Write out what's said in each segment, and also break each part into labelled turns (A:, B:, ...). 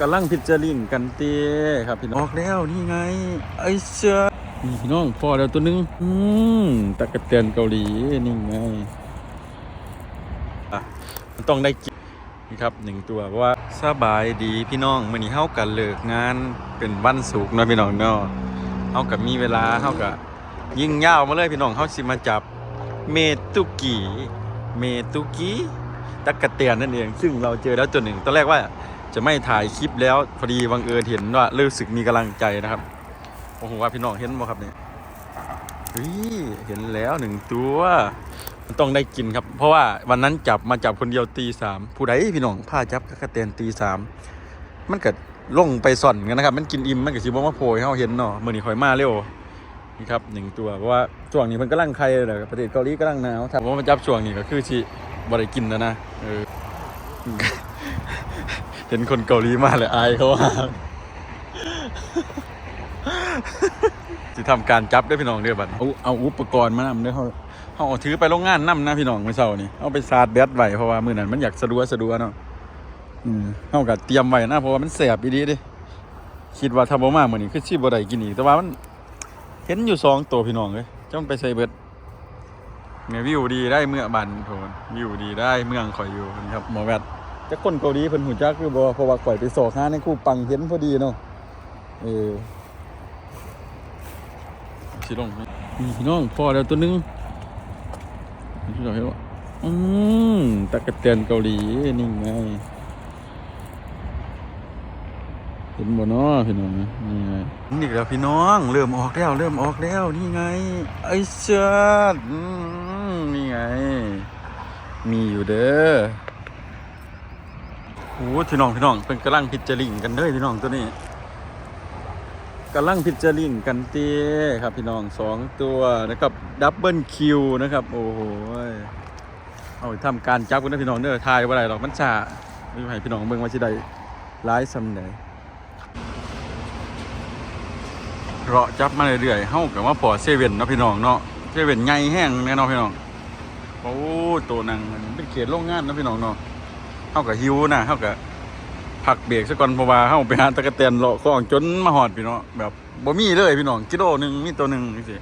A: กำลังพิจาริงกันเต้ครับพี่น้องออกแล้วนี่ไง ไอ้เสือนี่พี่น้องพอแล้วตัวหนึง อืมตะกะเตียนเกาหลีนี่ไงอะมันต้องได้กินนี่ครับหนึ่งตัวเพราะว่าสบายดีพี่น้องมื้อนี้เฮากันเลิกงานเป็นวันศุกร์เนาะพี่น้องเนาะเฮากับมีเวลาเฮากับยิงยาวมาเลยพี่น้องเฮาสิมาจับเมตุกิเมตุกิตะกะเตียนนั่นเอง ซึ่งเราเจอแล้วตัวหนึ่งตอนแรกว่า จะไม่ถ่ายคลิปแล้วพอดีบังเอิญเห็นว่ารู้สึกมีกำลังใจนะครับโอ้โหว่าพี่น้องเห็นบ่ครับเนี่ยเฮ้ยเห็นแล้วหนึ่งตัวมันต้องได้กินครับ เพราะว่าวันนั้นจับมาจับคนเดียวตีสามผู้ใดพี่น้องผ้าจับกระเตนตีสามมันเก็ลงไปส่อนกันนะครับ มันกินอิ่มมันก็สิบ่มาโผล่เฮาเห็นเนาะมือนี้ข่อยมาเร็วนี่ครับหนึ่งตัวเพราะว่าช่วงนี้มันกำลังไข่เลยประเทศเกาหลีกำลังหนาวถ้าว่ามันจับช่วงนี้ก็คือสิบ่ได้กินแล้วนะเออ เห็นคนเกาหลีมาเลยอายเขาว่าจะทำการจับได้พี่น้องเด้อบัดเอาเอาอุปกรณ์มานำเด้อเขาเขาเอาถือไปโรงงานนำนะพี่น้องเมื่อเช้านี่เอาไปซาดแบตไว้เพราะว่ามือนั้นมันอยากสะดวกสะดวกเนาะอืมเฮาก็เตรียมไว้นะเพราะว่ามันแสบอีดีด้คิดว่าถ้าบ่มามื้อนนี้คือสิบ่ได้กินอีกแต่ว่ามันเห็นอยู่สองตัวพี่น้องเอ้ยจะมันไปใส่เบิดไงวิวดีได้เมื่อบันโทนวิวดีได้เมืองข่อยอยู่นะครับหมอแวด จะคนเกาหลีเพิ่นหูจักคือบ่เพราะว่าข่อยไปสอกหาในคู่ปังเห็นพอดีเนาะเออสิลงมีพี่น้องพอแล้วตัวหนึงพี่น้องเห็นว่าอืมตะกะเตียนเกาหลีนี่ไงเห็นบ่เนาะพี่น้องนี่ไงนี่แล้วพี่น้อง เริ่มออกแล้วเริ่มออกแล้วนี่ไง ไอ้เชิดอืมนี่ไง มีอยู่เด้อ โอ้พี่น้องพี่น้องเป็นกำลังพิจาริงกันเด้อพี่น้องตัวนี้กำลังพิจาริงกันเต้ครับ พี่น้องสองตัวนะครับดับเบิลคิวนะครับ โอ้โหเอาไปทำการจับกันนะพี่น้องเด้อทายว่าไรหรอกมันชาไม่ให้พี่น้องเบิ่งว่าสิได้ร้ายสำไหนเราะจับมาเรื่อยๆเฮากับว่าพอเซเว่นนะพี่น้องเนาะเซเว่นใหญ่แห้งแน่นอนพี่น้องโอ้ตัวนังมันเป็นเขตโรงงานนะพี่น้องเนาะากับหิวนะเฮากับพักเบรกซะก่อนเพราะว่าเฮาไปหาตะกะแตนเลาะของจนมาหอดพี่น้องแบบบ่มีเลยพี่น้องกิโลหนึ่งมีตัวหนึงจังซี่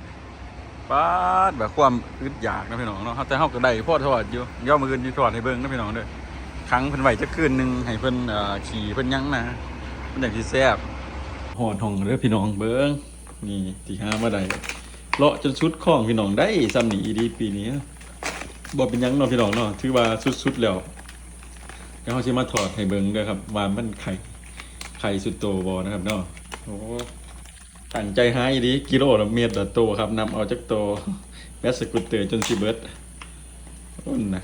A: ป๊าดแบบความอึดอยากนะพี่น้องเนาะแต่เฮาก็ได้พ่อทอดอยู่ย่อมืออื่นสิทอดให้เบิ่งนะพี่น้องเด้อครั้งเพิ่นไหวจักคืนหนึงให้เพิ่นเอ่อขี่เพิ่นยังนะมันจังสิแซ่บหอดห้องเด้อพี่น้องเบิ่งนี่ที่หามาได้เลาะจนสุดของพี่น้องได้ซ้ำนี่อีดีปีนี้บ่เป็นยังเนาะพี่น้องเนาะถือว่าสุดๆแล้ว แล้วเขาจะมาถอดให้เบิ้งด้วยครับว่ามันไข่ไข่สุดโตบอนะครับเนาะโอ้ตั้งใจหายดีกิโลละเมตรละโตครับนำเอาจากโตแบสสกุตเตอร์จนสิเบิร์ดอุ่นนะ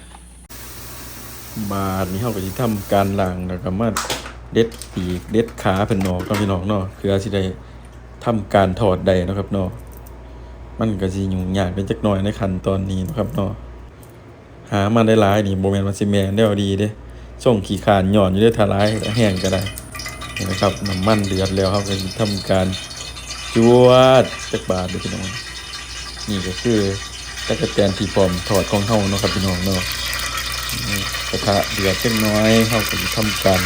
A: บาทนี้เขาก็จะทำการล้างแล้วก็มาเด็ดปีกเด็ดขาเป็นนอกเนาะพี่น้องเนาะคือสิได้ทำการถอดได้เนะครับเนาะมันก็สิยุ่งยากเป็นจักหน่อยในขั้นตอนนี้นะครับเนาะหามาได้หลายนี่โมเมนต์มันสิแมนได้เอาดีเด้ ส่งขี่ขานหย่อนอยู่ด้ทลายแห้งก็ได้นี่นะครับน้ำมันเดือดแล้วครับก็จะทำการจวดจักบาทเลยพี่น้องนี่ก็คือตะกแตนที่พร้อมถอดของเฮาเนาะครับพี่น้องเนาะกระทะเดือดเล็กน้อยเฮาก็ทำการ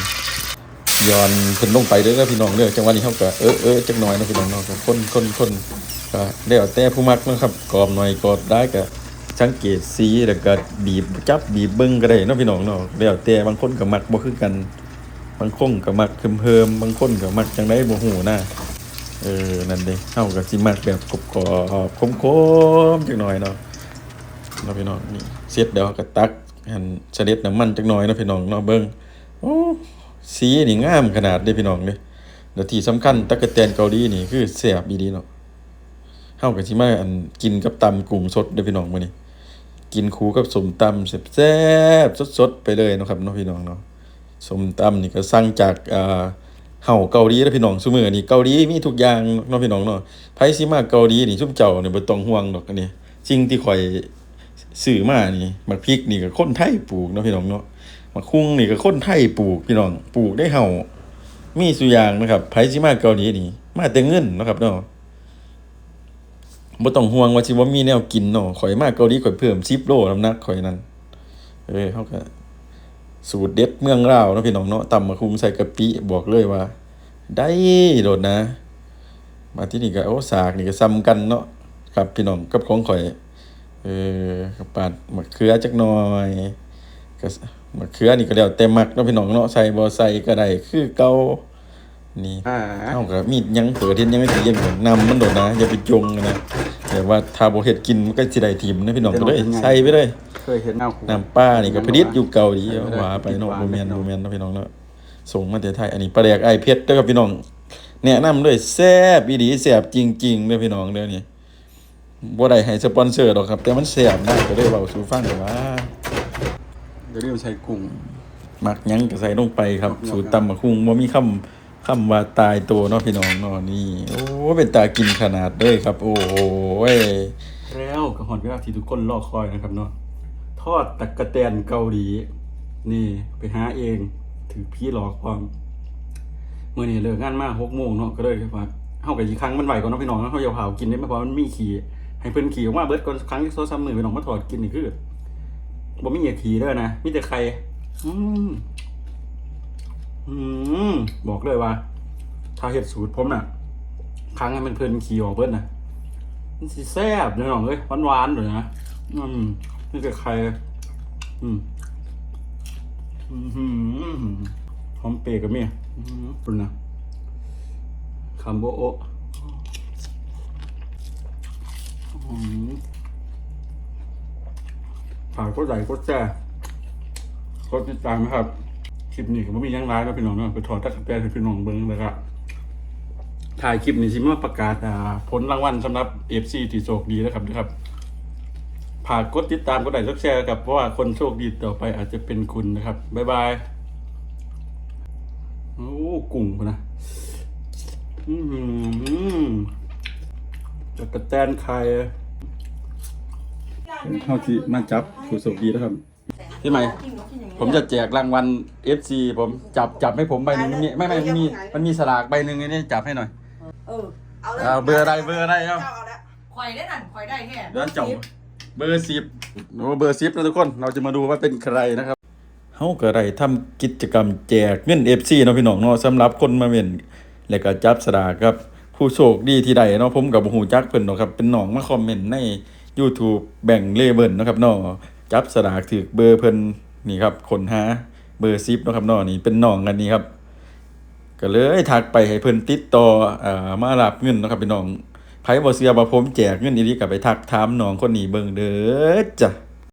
A: ย้อนขึ้นลงไปเด้อพี่น้องเด้อจังหวะนี้เฮาก็เออเออจักหน่อยนะพี่น้องเนาะก็คนคนคนก็แล้วแต่ผู้มักนะครับกรอบหน่อยกรอบได้ก็ สังเกตสีแล้วก็บีบจับบีบเบิ้งก็ได้เนาะพี่น้องเนาะแล้วแต่บางคนก็มักบ่คือกัน บางคนก็มักเพิ่มๆบางคนก็มักจังได๋บ่ฮู้นะเออนั่นเด้เฮาก็สิมักแบบกรอบๆคมๆจักหน่อยเนาะเนาะพี่น้องนี่เสร็จแล้วก็ตักหั่นเสด็จน้ำมันจักหน่อยเนาะพี่น้องเนาะเบิ่งโอ้สีนี่งามขนาดเด้พี่น้องเด้แล้วที่สำคัญตะกะแตนเกาหลีนี่คือแซ่บอีหลีเนาะเฮาก็สิมาอันกินกับตำกุ้งสดเด้พี่น้องมื้อนี้ กินคู่กับสมตำแซ่บๆสดๆไปเลยนะครับเนาะพี่น้องเนาะสมตำนี่ก็สั่งจากอ่าเฮาเกาหลีแล้วพี่น้องซุมือนี้เกาหลีมีทุกอย่างเนาะพี่น้องเนาะไผสิมาเกาหลีนี่ซุมเจ้านี่ยบ่ต้องห่วงดอกอันนี้สิ่งที่ข่อยซื้อมานี่มักพริกนี่ก็คนไทยปลูกเนาะพี่น้องเนาะมักคุ้งนี่ก็คนไทยปลูกพี่น้องปลูกได้เฮามีสุอย่างนะครับไผสิมาเกาหลีนี่มาแต่เงินนะครับเนาะ บ่ต้องห่วงว่าสิบ่มีแนวกินเนาะข่อยมาเกาหลีข่อยเพิ่ม10โลน้ำหนักข่อยนั่นเออเฮาก็สูตรเด็ดเมืองลาวเนาะพี่น้องเนาะตำมะคุงใส่กะปิบอกเลยว่า ได้โดดนะ มาที่นี่ก็โอ้สากนี่ก็ซ้ำกันเนาะครับพี่น้องกับของข่อยเออกับปาดมะเขือจักหน่อยก็มะเขือนี่ก็แล้วแต่มักเนาะพี่น้องเนาะใส่บ่ใส่ก็ได้คือเก่า นี่
B: อ่า
A: เฮาก็มีดยังเปิดเฮ็ดยังไม่สิเย็นก่อนนำมันโดดนะอย่าไปจงนะแต่ว่าถ้าบ่เฮ็ดกินมันก็สิได้ทิ่มนะพี่น้องก็เลยใส่ไปเลย
B: เคยเห็นหน้าครู
A: น้ำป้านี่ก็ผลิตอยู่เกาหลีว่าไปเนาะบ่แม่นบ่แม่นเนาะพี่น้องเนาะส่งมาแต่ไทยอันนี้ปลาแดกไอ้เพชรเด้อครับพี่น้องแนะนำด้วยแซ่บอีหลีแซ่บจริงๆเด้อพี่น้องเด้อนี่บ่ได้ให้สปอนเซอร์ดอกครับ แต่มันแซ่บนะก็เลยเว้าสู่ฟังกันว่า
B: เดี๋ยวเรียกใช้กุ้ง
A: มักหยังก็ใส่ลงไปครับ สูตรตำบักหุ่งบ่มีคำ คำว่าตายตัวเนาะพี่น้องเนาะนี่ โอ้เป็นตากินขนาดเด้ครับ โอ้โหย
B: แล้วก็หอนเวลาที่ทุกคนรอคอยนะครับเนาะทอดตะกะแตนเกาหลี นี่ไปหาเองถือพี่หลอกความเมื่อนี้เลิกงานมาหกโมงเนาะก็เลยว่าเฮากับอีกครั้งมันไหวก่อนเนาะพี่น้องเนาะเฮาอย่าเผากินได้ไม่พอมันมีขี่ให้เพิ่นขี่ออกมาเบิดก่อนครั้งที่โซซ้ำมือพี่น้องมาถอดกินนี่คือบ่มีเหยียขี่เด้อนะมีแต่ไข่อืม อืมบอกเลยว่า ถ้าเฮ็ดสูตรผมน่ะครั้งให้มันเพิ่นขี่ออกเบิดน่ะมันสิแซ่บเลยน้องเอ้ยหวานๆเลยนะอืมนี่คือใครอืมอืมหอมเปรกับเมียอืมปุ่นนะคัมโบโอะอืมฝากกดไลค์กดแชร์กดติดตามนะครับ คลิปนี้ก็ไม่มียังร้ายแล้วพี่น้องเนาะไปถอดตะกแตนให้พี่น้องเบิ้งเลยครับถ่ายคลิปนี้สิมาประกาศผลรางวัลสำหรับ FC ที่โชคดีนะครับนะครับฝากกดติดตามกดไลค์กดแชร์กับเพราะว่าคนโชคดีต่อไปอาจจะเป็นคุณนะครับ บ๊ายบายโอ้กุ้งนะอืมจะกระแตนไข่เท่าที่มาจับผู้โชคดีนะครับ พี่ใหม่ ผมจะแจกรางวัล FC ผมจับจับให้ผมใบหนึ่งมันมีไม่ไม่มันมีมันมีสลากใบหนึ่งไอ้นี่จับให้หน่อย
C: เออเอาเลย
A: เอาเบอร์อะไรเบอร์อะไรครับ
C: เจ้าเอาละ
D: ข่อยได้นั่นข่อยได้แค่
A: เดี๋ยวจับเบอร์สิบโอ้เบอร์สิบนะทุกคนเราจะมาดูว่าเป็นใครนะครับเฮาก็ได้ทำกิจกรรมแจกเงิน FC เนาะพี่น้องเนาะสำหรับคนมาเว้นแล้วก็จับสลากครับ ผู้โชคดีที่ใดเนาะผมกับหูจักเพิ่นเนาะครับเป็นน้องมาคอมเมนต์ใน YouTube แบ่งเลเบิลเนาะครับเนาะ จับสลากถือเบอร์เพิ่นนี่ครับคนหาเบอร์ซิปนะครับนาะนี่เป็นน้องกันนี่ครับ ก็เลยทักไปให้เพิ่นติดต่อเอ่อมารับเงินนะครับพี่น้องไผบ่เชื่อว่าผมแจกเงินอีหลีก็ไปทักถามน้องคนนี้เบิ่งเด้อจ้ะ